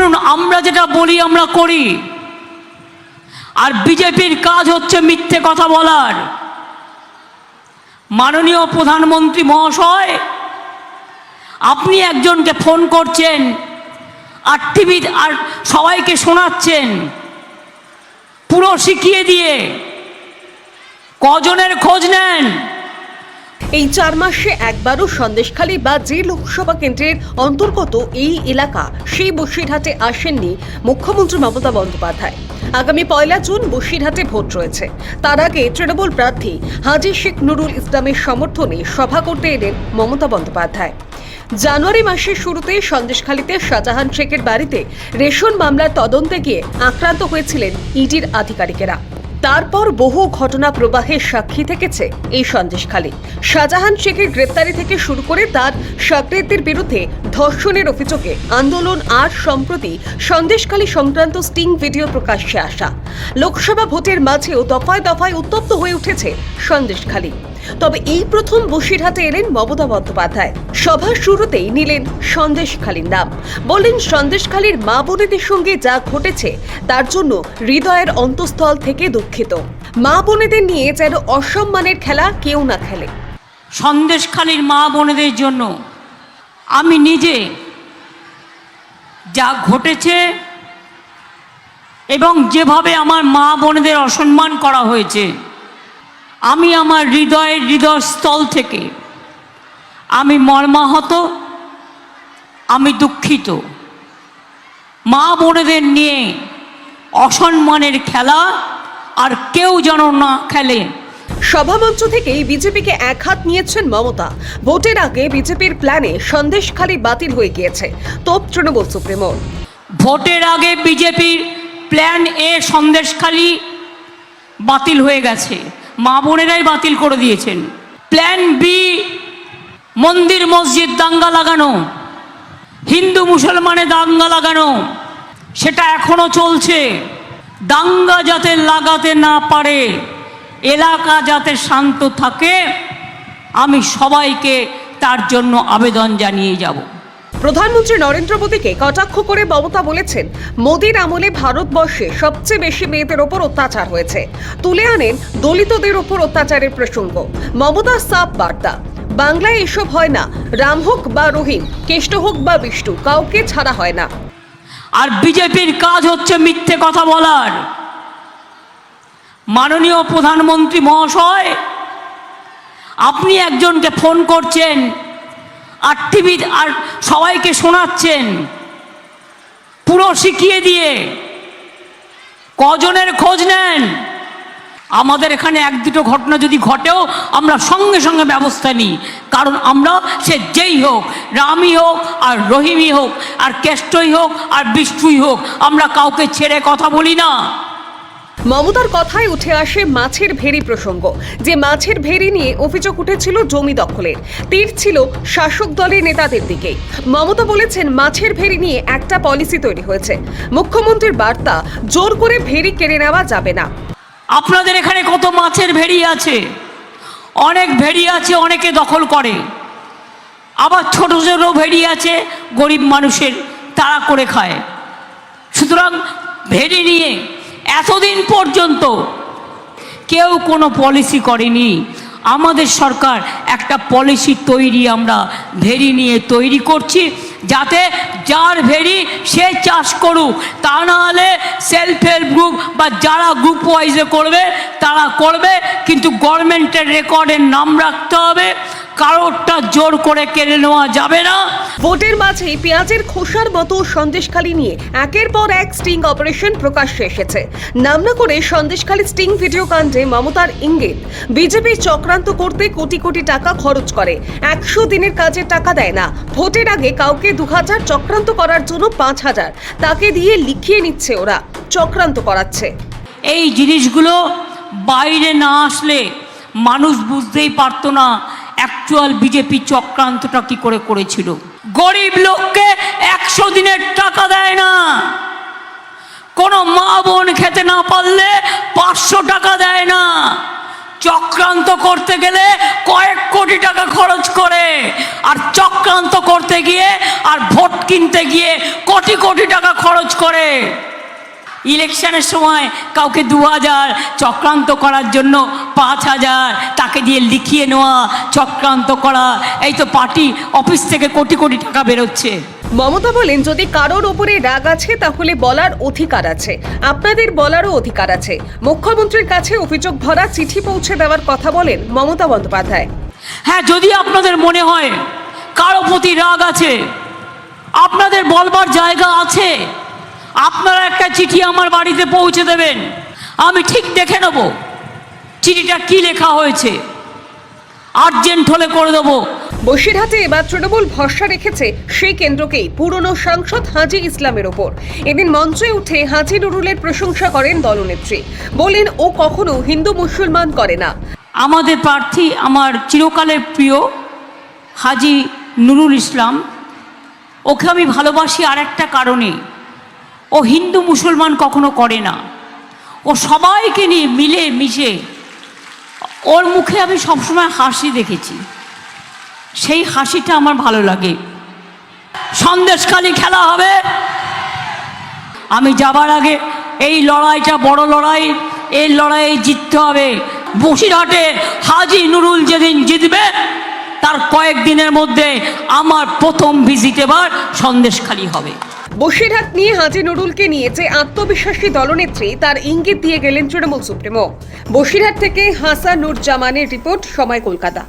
শুনুন আমরা যেটা বলি, আমরা করি। আর বিজেপির কাজ হচ্ছে মিথ্যে কথা বলার। মাননীয় প্রধানমন্ত্রী মহাশয়, আপনি একজনকে ফোন করছেন, আর টিভি, আর সবাইকে শোনাচ্ছেন, পুরো শিখিয়ে দিয়ে, কজনের খোঁজ নেন এই চার মাসে একবারও সন্দেশখালী বা যে লোকসভা কেন্দ্রের অন্তর্গত এই এলাকা সেই বসিরহাটে আসেননি মুখ্যমন্ত্রী মমতা বন্দ্যোপাধ্যায়। আগামী পয়লা জুন বসিরহাটে ভোট রয়েছে। তার আগে তৃণমূল প্রার্থী হাজি শেখ নুরুল ইসলামের সমর্থনে সভা করতে এলেন মমতা বন্দ্যোপাধ্যায়। জানুয়ারি মাসের শুরুতে সন্দেশখালীতে শাহজাহান শেখের বাড়িতে রেশন মামলার তদন্তে গিয়ে আক্রান্ত হয়েছিলেন ইডির আধিকারিকেরা। তারপর বহু ঘটনা প্রবাহের সাক্ষী থেকেছে এই সন্দেশখালী। শাহজাহান শেখের গ্রেপ্তারি থেকে শুরু করে তার সাকৃতির বিরুদ্ধে ধর্ষণের অভিযোগে আন্দোলন আর সম্প্রতি সন্দেশখালী সংক্রান্ত স্টিং ভিডিও প্রকাশ্যে আসা। লোকসভা ভোটের মাঝেও দফায় দফায় উত্তপ্ত হয়ে উঠেছে সন্দেশখালী। তবে এই প্রথম বসিরহাটে এলেন মমতা বন্দ্যোপাধ্যায়। সভার শুরুতেই নিলেন সন্দেশখালীর নাম। বললেন সন্দেশখালীর মা বোনেদের সঙ্গে যা ঘটেছে, তার জন্য হৃদয়ের অন্তঃস্থল থেকে দুঃখিত। মা বোনেদের নিয়ে যেন অসম্মানের খেলা কেউ না খেলে। সন্দেশখালীর মা বোনেদের জন্য আমি নিজে যা ঘটেছে এবং যেভাবে আমার মা বোনেদের অসম্মান করা হয়েছে আমি আমার হৃদয়ের হৃদয়স্থল থেকে আমি মর্মাহত আমি দুঃখিত। মা বোনেদের নিয়ে অসম্মানের খেলা আর কেউ যেন না খেলে। সভামঞ্চ থেকেই বিজেপিকে এক হাত নিয়েছেন মমতা। ভোটের আগে বিজেপির প্ল্যানে সন্দেশখালী বাতিল হয়ে গিয়েছে। তোপ তৃণমূল সুপ্রিমো। ভোটের আগে বিজেপির প্ল্যান এ সন্দেশখালি বাতিল হয়ে গেছে। মা বোনেরাই বাতিল করে দিয়েছেন। প্ল্যান বি মন্দির, মসজিদ দাঙ্গা লাগানো। হিন্দু মুসলমানে দাঙ্গা লাগানো। সেটা এখনও চলছে। দাঙ্গা যাতে লাগাতে না পারে, এলাকা যাতে শান্ত থাকে, আমি সবাইকে তার জন্য আবেদন জানিয়ে যাব। প্রধানমন্ত্রী নরেন্দ্র মোদীকে কটাক্ষ করে মমতা বলেছেন, মোদীর আমলে ভারতবর্ষে সবচেয়ে বেশি মেয়েদের ওপর অত্যাচার হয়েছে। তুলে আনেন দলিতদের ওপর অত্যাচারের প্রসঙ্গ। মমতা সাপ বার্তা। বাংলায় এসব হয় না, রাম হোক বা রহিম, কেষ্ট হোক বা বিষ্ণু, কাউকে ছাড়া হয় না। আর বিজেপির কাজ হচ্ছে মিথ্যে কথা বলার। মাননীয় প্রধানমন্ত্রী মহাশয়, আপনি একজনকে ফোন করছেন আর আর সবাইকে শোনাচ্ছেন। পুরো শিখিয়ে দিয়ে। কজনের খোঁজ নেন? আমাদের এখানে এক দুটো ঘটনা যদি ঘটেও, আমরা সঙ্গে সঙ্গে ব্যবস্থা নিই। কারণ আমরা সে যেই হোক, রামই হোক আর রহিমই হোক, আর কেষ্টই হোক আর বিষ্ণুই হোক, আমরা কাউকে ছেড়ে কথা বলি না। মমতার কথায় উঠে আসে মাছের ভেরি প্রসঙ্গ। যে মাছের ভেরি নিয়ে অভিযোগ উঠেছিল জমি দখলের তীর ছিল শাসক দলের নেতাদের দিকেই মমতা বলেছেন, মাছের ভেরি নিয়ে একটা পলিসি তৈরি হয়েছে। মুখ্যমন্ত্রীর বার্তা, জোর করে ভেরি কেড়ে নেওয়া যাবে না। আপনাদের এখানে কত মাছের ভেড়ি আছে? অনেক ভেড়ি আছে, অনেকে দখল করে। আবার ছোট ছোট ভেড়ি আছে, গরিব মানুষের, তারা করে খায়। সুতরাং ভেড়ি নিয়ে এতদিন পর্যন্ত কেউ কোনো পলিসি করেনি। আমাদের সরকার একটা পলিসি তৈরি আমরা ভেরি নিয়ে তৈরি করছি, যাতে যার ভেরি সে চাষ করুক। তা না হলে সেলফ হেল্প গ্রুপ বা যারা গ্রুপ ওয়াইজে করবে, তারা করবে, কিন্তু গভর্নমেন্টের রেকর্ডের নাম রাখতে হবে। কারোরটা জোর করে কেড়ে নেওয়া যাবে না। ভোটের মাঝেই পেঁয়াজের খোসার মতো সন্দেশখালী নিয়ে একের পর এক স্টিং অপারেশন প্রকাশ্যে এসেছে। নাম না করে সন্দেশখালী স্টিং ভিডিও কাণ্ডে মমতার ইঙ্গিত। বিজেপি চক্রান্ত করতে কোটি কোটি টাকা খরচ করে। একশো দিনের কাজের টাকা দেয় না। ভোটের আগে কাউকে দু হাজার চক্রান্ত করার জন্য পাঁচ হাজার তাকে দিয়ে লিখিয়ে নিচ্ছে ওরা। চক্রান্ত করাচ্ছে। এই জিনিসগুলো বাইরে না আসলে মানুষ বুঝতেই পারতো না অ্যাকচুয়াল বিজেপি চক্রান্তটা কি করে করেছিল? গরিব লোককে একশো দিনের টাকা দেয় না। কোনো মা বোন খেতে না পারলে পাঁচশো টাকা দেয় না। চক্রান্ত করতে গেলে কয়েক কোটি টাকা খরচ করে। আর চক্রান্ত করতে গিয়ে আর ভোট কিনতে গিয়ে কোটি কোটি টাকা খরচ করে। ইলেকশনের সময় কাউকে দু হাজার চক্রান্ত করার জন্য পাঁচ হাজার তাকে দিয়ে লিখিয়ে নেওয়া চক্রান্ত করা এই তো পার্টি অফিস থেকে কোটি কোটি টাকা বেরোচ্ছে। মমতা বলেন যদি কারোর ওপরে রাগ আছে তাহলে বলার অধিকার আছে। আপনাদের বলারও অধিকার আছে। মুখ্যমন্ত্রীর কাছে অভিযোগ ভরা চিঠি পৌঁছে দেওয়ার কথা বলেন মমতা বন্দ্যোপাধ্যায়। হ্যাঁ যদি আপনাদের মনে হয় কারও প্রতি রাগ আছে আপনাদের বলবার জায়গা আছে আপনারা একটা চিঠি আমার বাড়িতে পৌঁছে দেবেন। আমি ঠিক দেখে নেব। চিঠিটা কি লেখা হয়েছে। আর্জেন্ট হলে করে দেবো। বসিরহাটে এবার তৃণমূল ভরসা রেখেছে সেই কেন্দ্রকেই পুরনো সাংসদ হাজি ইসলামের ওপর। এদিন মঞ্চে উঠে হাজি নুরুলের প্রশংসা করেন দলনেত্রী। বলেন ও কখনো হিন্দু মুসলমান করে না। আমাদের প্রার্থী আমার চিরকালের প্রিয় হাজি নুরুল ইসলাম। ওকে আমি ভালোবাসি আর একটা কারণে। ও হিন্দু মুসলমান কখনো করে না। ও সবাইকে নিয়ে মিলে মিশে ওর মুখে আমি সবসময় হাসি দেখেছি। সেই হাসিটা আমার ভালো লাগে। সন্দেশখালি খেলা হবে। আমি যাবার আগে এই লড়াইটা, বড় লড়াই, এই লড়াইয়ে জিততে হবে। বসিরহাটে হাজি নুরুল যেদিন জিতবে, তার কয়েকদিনের মধ্যে আমার প্রথম ভিজিট এবার সন্দেশখালি হবে। বসিরহাট নিয়ে হাজি নুরুলকে নিয়ে যে আত্মবিশ্বাসী দলনেত্রী, তার ইঙ্গিত দিয়ে গেলেন তৃণমূল সুপ্রিমো। বসিরহাট থেকে হাসানুর জামানের রিপোর্ট, সময় কলকাতা।